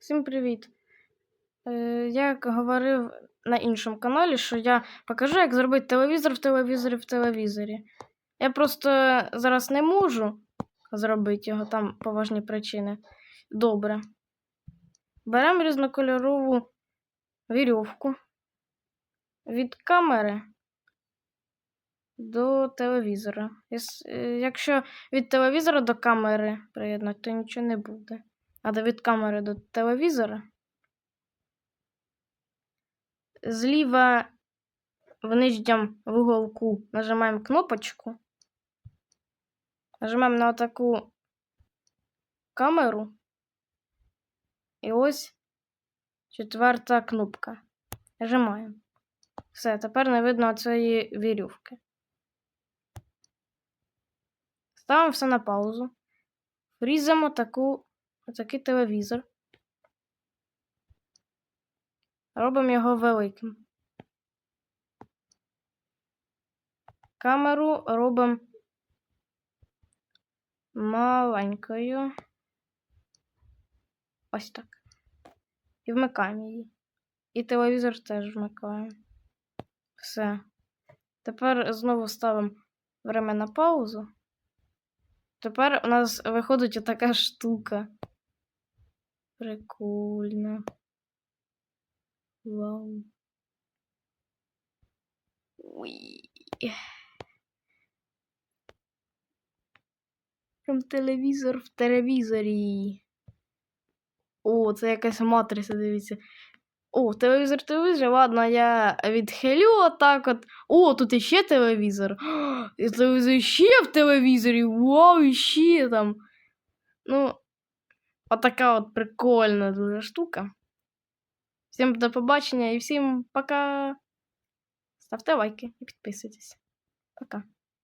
Всім привіт! Е, я говорив на іншому каналі, що я покажу, як зробити телевізор в телевізорі в телевізорі. Я просто зараз не можу зробити його, там поважні причини. Добре. Беремо різнокольорову вірьовку від камери до телевізора. Е, Якщо від телевізора до камери приєднати, то нічого не буде. А де від камери до телевізора. Зліва в нижньому вуголку нажимаємо кнопочку. Нажимаємо на таку камеру. І ось четверта кнопка. Нажимаємо. Все, тепер не видно цієї вірювки. Ставимо все на паузу. Врізаємо таку, такий телевізор. Робимо його великим. Камеру робимо маленькою. Ось так. І вмикаємо її. І телевізор теж вмикаємо. Все. Тепер знову ставимо время на паузу. Тепер у нас виходить отака штука. Прикольно. Вау. Уй. Прям телевізор в телевізорі. О, це якась матриця, дивіться. О, телевізор в телевізорі. Ладно, я відхилю отак от. О, тут іще телевізор. І телевізор ще в телевізорі. Вау, іще там. Ну, отака от прикольна дуже штука. Всім до побачення і всім пока. Ставте лайки і підписуйтесь. Пока.